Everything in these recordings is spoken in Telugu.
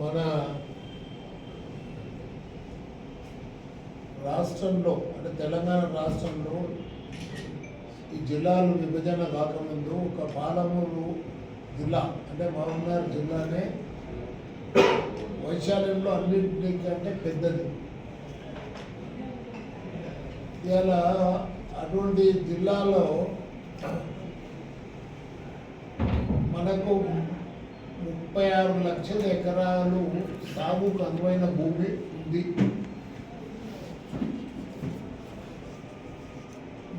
మన రాష్ట్రంలో అంటే తెలంగాణ రాష్ట్రంలో ఈ జిల్లాలు విభజన కాకముందు ఒక పాలమూరు జిల్లా అంటే మహబూబ్నగర్ జిల్లానే వైశాల్యంలో అన్నింటికంటే పెద్దది. ఇలా అటువంటి జిల్లాలో మనకు ముప్పై ఆరు లక్షల ఎకరాలు సాగుకు అనువైన భూమి ఉంది.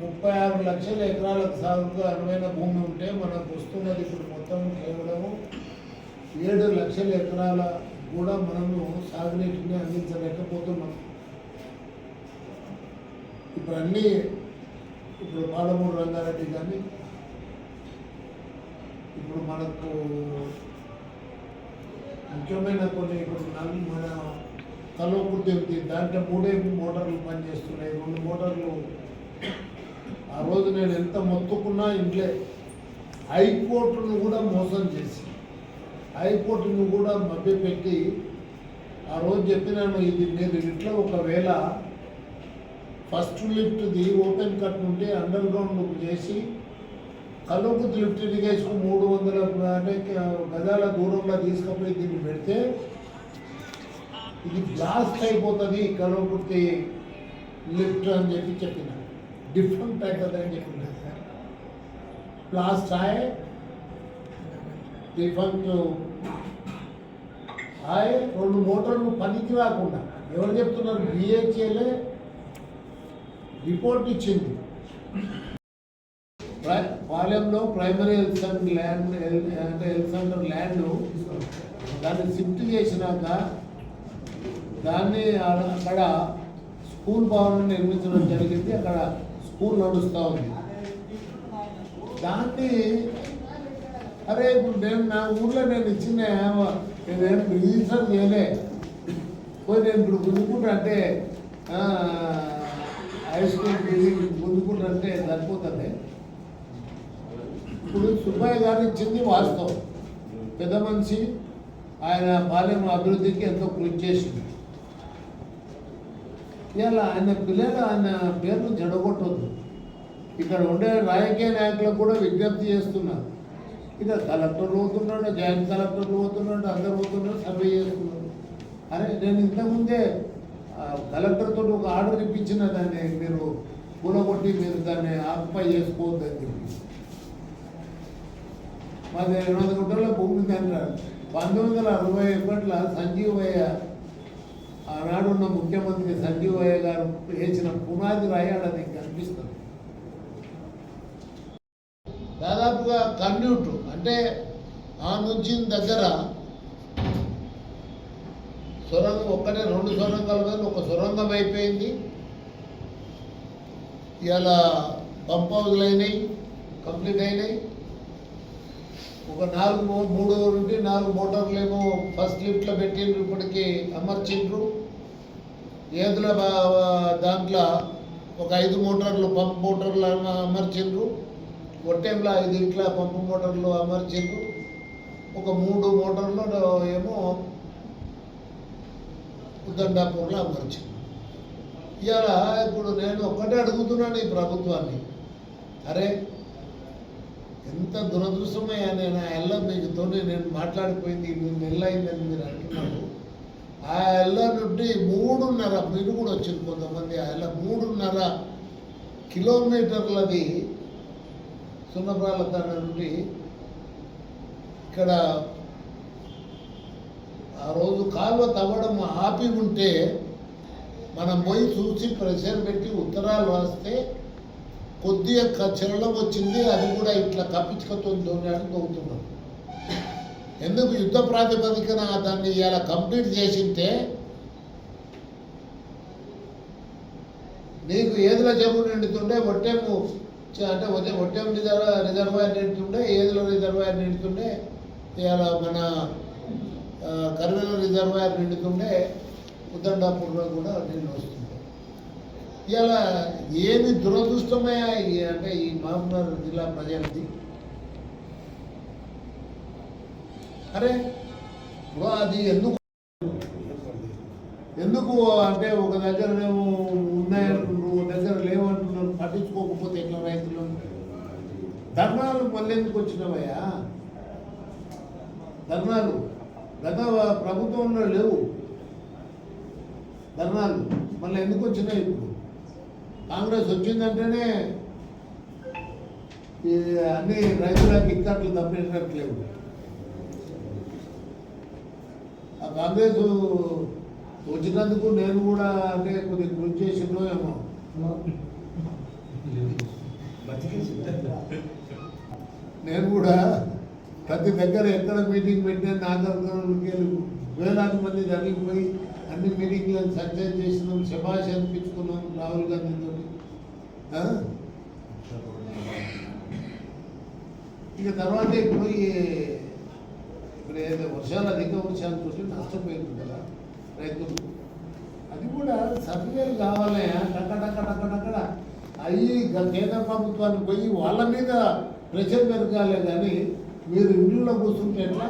ముప్పై ఆరు లక్షల ఎకరాలకు సాగుకు అనువైన భూమి ఉంటే మనకు వస్తున్నది ఇప్పుడు మొత్తం కేవలము ఏడు లక్షల ఎకరాల కూడా మనము సాగునీటిని అందించలేకపోతున్నాం. ఇప్పుడు అన్నీ ఇప్పుడు పాలమూరు రంగారెడ్డి కానీ ఇప్పుడు మనకు ముఖ్యమైన కొన్ని ఇప్పుడు నల్ మన కలవకుర్తి ఉంది. దాంట్లో మూడే మోటార్లు పనిచేస్తున్నాయి. రెండు మోటార్లు ఆ రోజు నేను ఎంత మొత్తుకున్నా ఇంట్లో హైకోర్టును కూడా మోసం చేసి హైకోర్టును కూడా మభ్యపెట్టి ఆ రోజు చెప్పినాను ఇది మీరు ఇట్లా ఒకవేళ ఫస్ట్ లిఫ్ట్ది ఓపెన్ కట్ నుండి అండర్ గ్రౌండ్ చేసి కల్లుకుతు లిఫ్ట్ ఇరిగేషన్ మూడు వందల అంటే గజాల దూరంలో తీసుకుపోయి దీన్ని పెడితే ఇది బ్లాస్ట్ అయిపోతుంది కల్లుకుర్తి లిఫ్ట్ అని చెప్పి చెప్పిన. డిఫరెంట్ అవుతుంది అని చెప్పిన. Blast hi. Different hi. రెండు మోటార్లు పనికి రాకుండా. ఎవరు చెప్తున్నారు? బిహెచ్ఏలే రిపోర్ట్ ఇచ్చింది. ప్ర- పాలెంలో ప్రైమరీ హెల్త్ సెంటర్ ల్యాండ్ అంటే హెల్త్ సెంటర్ ల్యాండ్ దాన్ని షిఫ్ట్ చేసినాక దాన్ని అక్కడ స్కూల్ భవనం నిర్మించడం జరిగింది. అక్కడ స్కూల్ నడుస్తూ ఉంది. దాన్ని అరే ఇప్పుడు నేను నా ఊర్లో నేను ఇచ్చిన నేనేం రిజిస్టర్ చేయలే. పోయి నేను ఇప్పుడు గుంజుకుంటా హై స్కూల్ బిల్డింగ్ సరిపోతుంది. ఇప్పుడు సుబ్బయ్య గారు ఇచ్చింది వాస్తవం. పెద్ద మనిషి ఆయన బాల్యం అభివృద్ధికి ఎంతో కృషి చేసింది. ఇలా ఆయన పిల్లలు ఆయన పేరును చెడగొట్టొద్దు. ఇక్కడ ఉండే రాజకీయ నాయకులకు కూడా విజ్ఞప్తి చేస్తున్నారు. ఇక కలెక్టర్లు పోతున్నాడు జాయింట్ కలెక్టర్లు పోతున్నాడు అందరు పోతున్నాడు సర్వే చేస్తున్నాడు అరే నేను ఇంతకుముందే కలెక్టర్తో ఒక ఆర్డర్ ఇప్పించిన దాన్ని మీరు కూలగొట్టి మీరు దాన్ని ఆక్యుపై చేసుకోవద్దని చెప్పి. మాది రెండు వందల గుంటల భూమి ఉంది అంటారు పంతొమ్మిది వందల అరవై ఒకటిలో సంజీవయ్య ఆనాడు ఉన్న ముఖ్యమంత్రి సంజీవయ్య గారు వేసిన పునాది రాయాడని కనిపిస్తుంది. దాదాపుగా కన్యూట్ అంటే ఆ నుంచి దగ్గర సొరంగం ఒక్కటే రెండు సొరంగాల మీద ఒక సొరంగం అయిపోయింది. ఇలా పంప్ హౌజులు అయినాయి కంప్లీట్ అయినాయి. ఒక నాలుగు మూడు నుండి నాలుగు మోటార్లు ఏమో ఫస్ట్ లిఫ్ట్లో పెట్టిండ్రు ఇప్పటికి అమర్చిండ్రు. ఏదుల దాంట్లో ఒక ఐదు మోటార్లు పంప్ మోటార్లు అమ- అమర్చిండ్రు. ఒట్టెంలో ఐదు ఇట్లా పంపు మోటార్లు అమర్చిండ్రు. ఒక మూడు మోటార్లు ఏమో ఉద్దండాపూర్లో అమర్చిండ్రు. ఇవాళ ఇప్పుడు నేను ఒక్కటే అడుగుతున్నాను ఈ ప్రభుత్వాన్ని. అరే ఎంత దురదృష్టమయ్యా నేను ఆ ఎల్ల మీతోనే నేను మాట్లాడిపోయింది మూడు నెలలు మీరు అంటున్నారు. ఆ ఎల్ల నుండి మూడున్నర మీరు కూడా వచ్చింది కొంతమంది ఆ ఎల్ల మూడున్నర కిలోమీటర్లది సున్నప్రాల తండ నుండి ఇక్కడ ఆ రోజు కాలువ తవ్వడం ఆపి ఉంటే మనం పోయి చూసి ప్రెషర్ పెట్టి ఉత్తరాలు రాస్తే కొద్దిగా యొక్క చలనం వచ్చింది అది కూడా ఇట్లా కప్పించుకొని దోనాడు తవ్వుతున్నాం ఎందుకు యుద్ధ ప్రాతిపదికన దాన్ని ఇలా కంప్లీట్ చేసింటే నీకు ఏదుల చెరువు నిండుతుండే ఒట్టెము అంటే వచ్చే ఒట్టెం రిజర్వ్ రిజర్వాయర్ నిండుతుండే ఏదుల రిజర్వాయర్ నిండుతుండే ఇలా మన ఆ, రిజర్వాయర్ నిండుతుండే ఉద్దండాపూర్లో కూడా నీళ్ళు వస్తుంది ఇలా ఏమి దురదృష్టమే అంటే ఈ మహబూబ్నగర్ జిల్లా ప్రజలది? అరే ఇప్పుడు అది ఎందుకు? ఎందుకు అంటే ఒక దగ్గర ఉన్నాయంటున్నారు ఒక దగ్గర లేవంటున్నారు పట్టించుకోకపోతే ఎట్లా రైతులు? ధర్నాలు మళ్ళీ ఎందుకు వచ్చినవయ్యా? ధర్నాలు గత ప్రభుత్వంలో లేవు. ధర్నాలు మళ్ళీ ఎందుకు వచ్చినాయి ఇప్పుడు? కాంగ్రెస్ వచ్చిందంటేనే ఈ అన్ని రైతులకు ఇక్కట్లు తప్పించట్లేవు ఆ కాంగ్రెస్ వచ్చినందుకు నేను కూడా అంటే కొద్దిగా కృషి చేసిందో ఏమో. నేను కూడా ప్రతి దగ్గర ఎక్కడ మీటింగ్ పెట్టినా నాగరికకి వేలాది మంది జరిగిపోయి అన్ని మీటింగ్లను సక్సెస్ చేసినాం శభాష్ అనిపించుకున్నాం రాహుల్ గాంధీ ఇక తర్వాత ఇప్పుడు ఈ ఇప్పుడు ఏదైతే వర్షాలు అధిక వర్షాలు చూసి నష్టపోయింది కదా రైతులు? అది కూడా సర్వేలు కావాలి. టక్కడక్కడక్కడక్కడ అవి అయ్యి కేంద్ర ప్రభుత్వానికి పోయి వాళ్ళ మీద ప్రెషర్ పెరగాలి కానీ మీరు ఇంట్లో కూర్చుంటే ఎట్లా?